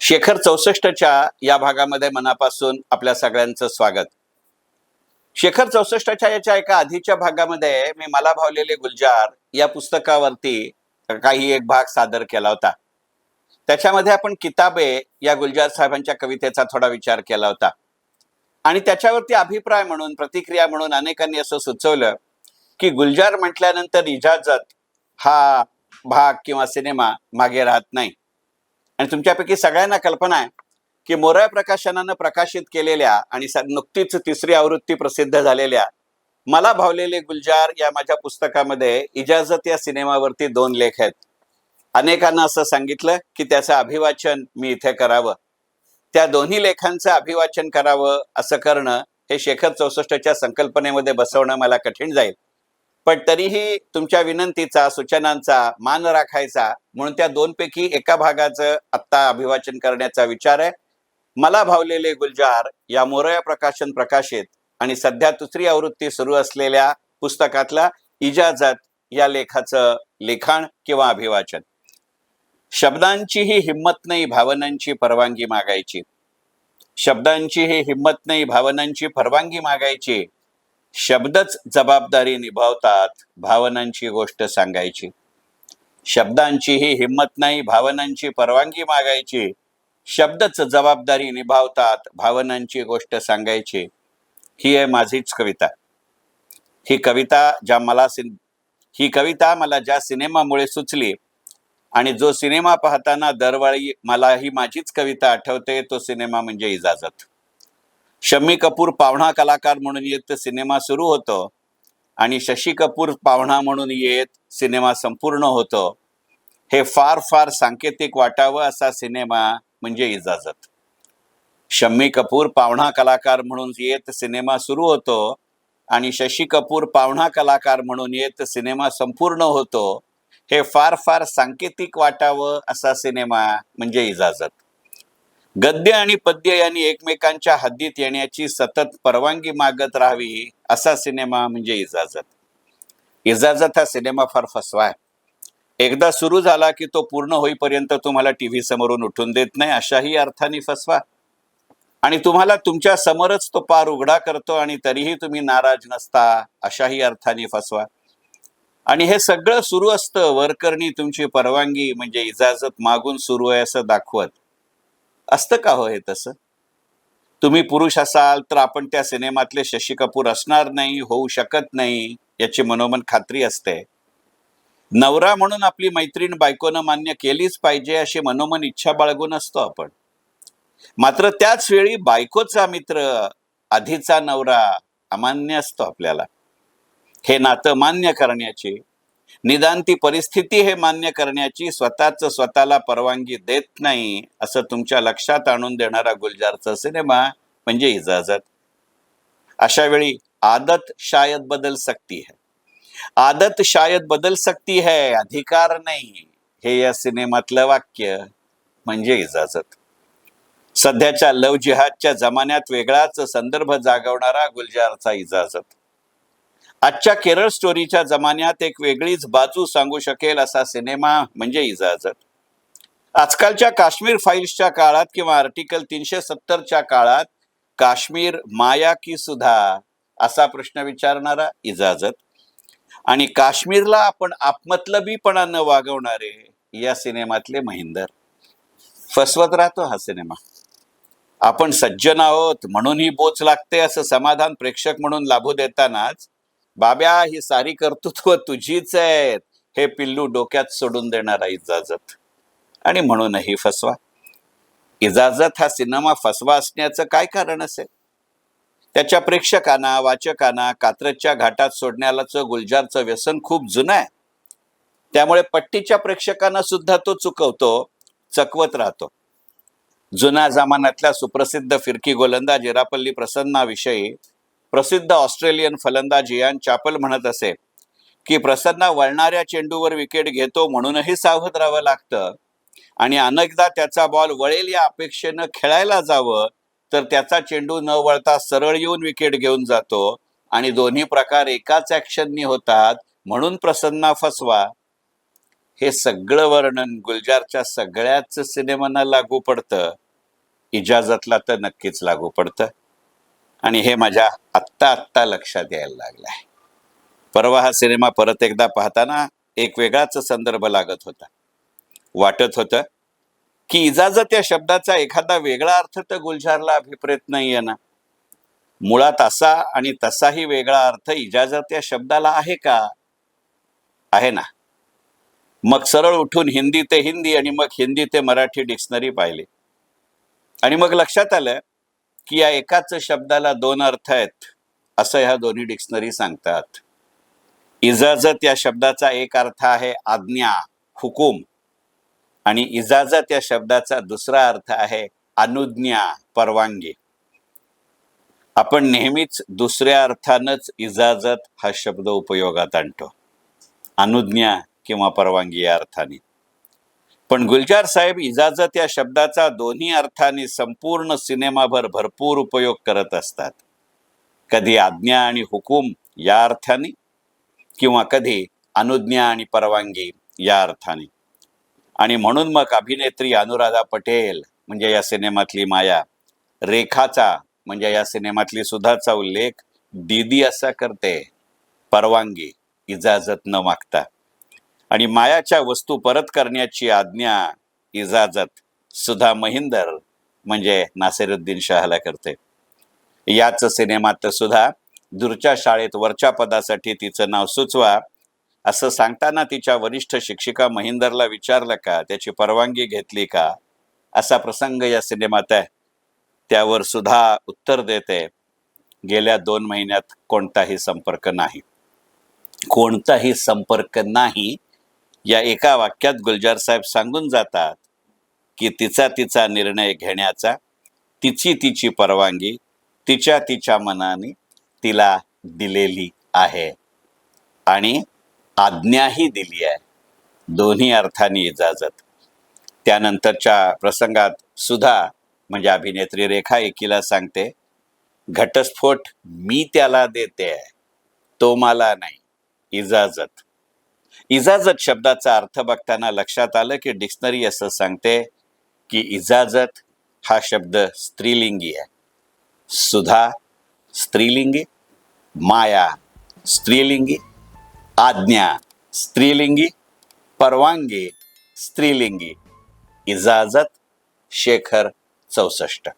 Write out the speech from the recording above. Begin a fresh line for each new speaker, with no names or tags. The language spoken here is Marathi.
शेखर चौसष्टच्या या भागामध्ये मनापासून आपल्या सगळ्यांचं स्वागत. शेखर चौसष्टच्या याच्या एका आधीच्या भागामध्ये मी मला भावलेले गुलजार या पुस्तकावरती काही एक भाग सादर केला होता. त्याच्यामध्ये आपण किताबे या गुलजार साहेबांच्या कवितेचा थोडा विचार केला होता. आणि त्याच्यावरती अभिप्राय म्हणून प्रतिक्रिया म्हणून अनेकांनी असं सुचवलं की गुलजार म्हटल्यानंतर इजाजत हा भाग किंवा सिनेमा मागे राहत नाही. आणि तुमच्यापैकी सगळ्यांना कल्पना आहे की मोरया प्रकाशनानं प्रकाशित केलेल्या आणि नुकतीच तिसरी आवृत्ती प्रसिद्ध झालेल्या मला भावलेले गुलजार या माझ्या पुस्तकामध्ये इजाजत या सिनेमावरती दोन लेख आहेत. अनेकांना असं सांगितलं की त्याचं अभिवाचन मी इथे करावं. त्या दोन्ही लेखांचं अभिवाचन करावं असं करणं हे शेखर चौसष्टच्या संकल्पनेमध्ये बसवणं मला कठीण जाईल. पण तरीही तुमच्या विनंतीचा सूचनांचा मान राखायचा म्हणून त्या दोनपैकी एका भागाचं आत्ता अभिवाचन करण्याचा विचार आहे. मला भावलेले गुलजार या मोरया प्रकाशन प्रकाशित आणि सध्या दुसरी आवृत्ती सुरू असलेल्या पुस्तकातला इजाजत या लेखाचं लिखाण किंवा अभिवाचन. शब्दांचीही हिंमत नाही भावनांची परवानगी मागायची. शब्दांची ही हिंमत नाही भावनांची परवानगी मागायची. शब्दच जबाबदारी निभावतात भावनांची गोष्ट सांगायची. शब्दांची ही हिंमत नाही भावनांची परवानगी मागायची. शब्दच जबाबदारी निभावतात भावनांची गोष्ट सांगायची. ही आहे माझीच कविता. ही कविता ज्या मला सिन ही कविता मला ज्या सिनेमामुळे सुचली आणि जो सिनेमा पाहताना दरवेळी मला ही माझीच कविता आठवते तो सिनेमा म्हणजे इजाजत. शम्मी कपूर पाहुणा कलाकार म्हणून येत सिनेमा सुरू होतो. आणि शशी कपूर पाहुणा म्हणून येत सिनेमा संपूर्ण होतो. हे फार फार सांकेतिक वाटावं असा सिनेमा म्हणजे इजाजत. शम्मी कपूर पाहुणा कलाकार म्हणून येत सिनेमा सुरू होतो आणि शशी कपूर पाहुणा कलाकार म्हणून येत सिनेमा संपूर्ण होतो. हे फार फार सांकेतिक वाटावं असा सिनेमा म्हणजे इजाजत. गद्य आणि पद्य यांनी एकमेकांच्या हद्दीत येण्याची सतत परवानगी मागत राहावी असा सिनेमा म्हणजे इजाजत. इजाजत हा सिनेमा फार फसवा आहे. एकदा सुरू झाला की तो पूर्ण होईपर्यंत तुम्हाला टीव्ही समोरून उठून देत नाही अशाही अर्थाने फसवा. आणि तुम्हाला तुमच्या समोरच तो पार उघडा करतो आणि तरीही तुम्ही नाराज नसता अशाही अर्थाने फसवा. आणि हे सगळं सुरू असतं वरकरणी तुमची परवानगी म्हणजे इजाजत मागून सुरू आहे असं दाखवत. असतं का हो हे तसं? तुम्ही पुरुष असाल तर आपण त्या सिनेमातले शशी कपूर असणार नाही होऊ शकत नाही याची मनोमन खात्री असते. नवरा म्हणून आपली मैत्रीण बायकोनं मान्य केलीच पाहिजे अशी मनोमन इच्छा बाळगून असतो आपण. मात्र त्याच वेळी बायकोचा मित्र आधीचा नवरा अमान्य असतो आपल्याला. हे नातं मान्य करण्याची निदान ती परिस्थिती हे मान्य करण्याची स्वतःच स्वतःला परवानगी देत नाही असं तुमच्या लक्षात आणून देणारा गुलजारचा सिनेमा म्हणजे इजाजत. अशा वेळी आदत शायद बदल सकती है. आदत शायद बदल सकती है अधिकार नाही. हे या सिनेमातलं वाक्य म्हणजे इजाजत. सध्याच्या लव जिहादच्या जमान्यात वेगळाच संदर्भ जागवणारा गुलजारचा इजाजत. आजच्या केरळ स्टोरीच्या जमान्यात एक वेगळीच बाजू सांगू शकेल असा सिनेमा म्हणजे इजाजत. आजकालच्या काश्मीर फाईल्सच्या काळात किंवा आर्टिकल तीनशे सत्तरच्या काळात काश्मीर माया की सुधा असा प्रश्न विचारणारा इजाजत. आणि काश्मीरला आपण आपमतलबीपणानं वागवणारे या सिनेमातले महिंदर. फसवत राहतो हा सिनेमा. आपण सज्जन आहोत म्हणूनही बोच लागते असं समाधान प्रेक्षक म्हणून लाभू देतानाच बाब्या ही सारी कर्तृत्व तुझीच आहेत. हे पिल्लू डोक्यात सोडून देणारा इजाजत. आणि म्हणूनही फसवा. इजाजत हा सिनेमा फसवा असण्याचं काय कारण असेल? त्याच्या प्रेक्षकांना वाचकांना कात्रजच्या घाटात सोडण्यालाचं गुलजारचं व्यसन खूप जुनं आहे. त्यामुळे पट्टीच्या प्रेक्षकांना सुद्धा तो चुकवतो चकवत राहतो. जुन्या जमान्यातल्या सुप्रसिद्ध फिरकी गोलंदाज इरापल्ली प्रसन्नाविषयी प्रसिद्ध ऑस्ट्रेलियन फलंदाज इयान चापल म्हणत असे की प्रसन्ना वळणाऱ्या चेंडूवर विकेट घेतो म्हणूनही सावध राहावं लागतं. आणि अनेकदा त्याचा बॉल वळेल या अपेक्षेनं खेळायला जावं तर त्याचा चेंडू न वळता सरळ येऊन विकेट घेऊन जातो. आणि दोन्ही प्रकार एकाच ऍक्शननी होतात म्हणून प्रसन्ना फसवा. हे सगळं वर्णन गुलजारच्या सगळ्याच सिनेमांना लागू पडतं. इजाजतला तर नक्कीच लागू पडतं. आणि हे माझ्या आत्ता आत्ता लक्षात यायला लागलं आहे परवा हा सिनेमा परत एकदा पाहताना एक वेगळाच संदर्भ लागत होता. वाटत होतं की इजाजत या शब्दाचा एखादा वेगळा अर्थ तर गुलजारला अभिप्रेत नाहीये ना. मुळात असा आणि तसाही वेगळा अर्थ इजाजत या शब्दाला आहे का? आहे ना. मग सरळ उठून हिंदी ते हिंदी आणि मग हिंदी ते मराठी डिक्शनरी पाहिली. आणि मग लक्षात आलं की या एकाच शब्दाला दोन अर्थ आहेत असं ह्या दोन्ही डिक्शनरी सांगतात. इजाजत या शब्दाचा एक अर्थ आहे आज्ञा हुकूम. आणि इजाजत या शब्दाचा दुसरा अर्थ आहे अनुज्ञा परवानगी. आपण नेहमीच दुसऱ्या अर्थानंच इजाजत हा शब्द उपयोगात आणतो. अनुज्ञा किंवा परवानगी या अर्थाने. पण गुलजार साहेब इजाजत या शब्दाचा दोन्ही अर्थाने संपूर्ण सिनेमाभर भरपूर उपयोग करत असतात. कधी आज्ञा आणि हुकूम या अर्थाने किंवा कधी अनुज्ञा आणि परवानगी या अर्थाने. आणि म्हणून मग अभिनेत्री अनुराधा पटेल म्हणजे या सिनेमातली माया रेखाचा म्हणजे या सिनेमातली सुधाचा उल्लेख दीदी असा करते परवानगी इजाजत न मागता. आणि मायाच्या वस्तू परत करण्याची आज्ञा इजाजत सुधा महिंदर म्हणजे नासिरुद्दीन शहाला करते. याच सिनेमात सुद्धा दूरच्या शाळेत वरच्या पदासाठी तिचं नाव सुचवा असं सांगताना तिच्या वरिष्ठ शिक्षिका महिंदरला विचारलं का त्याची परवानगी घेतली का? असा प्रसंग या सिनेमात आहे. त्यावर सुद्धा उत्तर देते गेल्या दोन महिन्यात कोणताही संपर्क नाही. कोणताही संपर्क नाही या एका वाक्यात गुलजार साहेब सांगून जातात की तिचा तिचा निर्णय घेण्याचा तिची तिची परवानगी तिच्या तिच्या मनाने तिला दिलेली आहे. आणि आज्ञाही दिली आहे. दोन्ही अर्थाने इजाजत. त्यानंतरच्या प्रसंगात सुद्धा म्हणजे अभिनेत्री रेखा एकीला सांगते घटस्फोट मी त्याला देते तो मला नाही. इजाजत. इजाजत शब्दाचा अर्थ बघताना लक्षात आलं की डिक्शनरी असं सांगते की इजाजत हा शब्द स्त्रीलिंगी आहे. सुधा स्त्रीलिंगी माया स्त्रीलिंगी आज्ञा स्त्रीलिंगी परवानगी स्त्रीलिंगी. इजाजत शेखर चौसष्ट.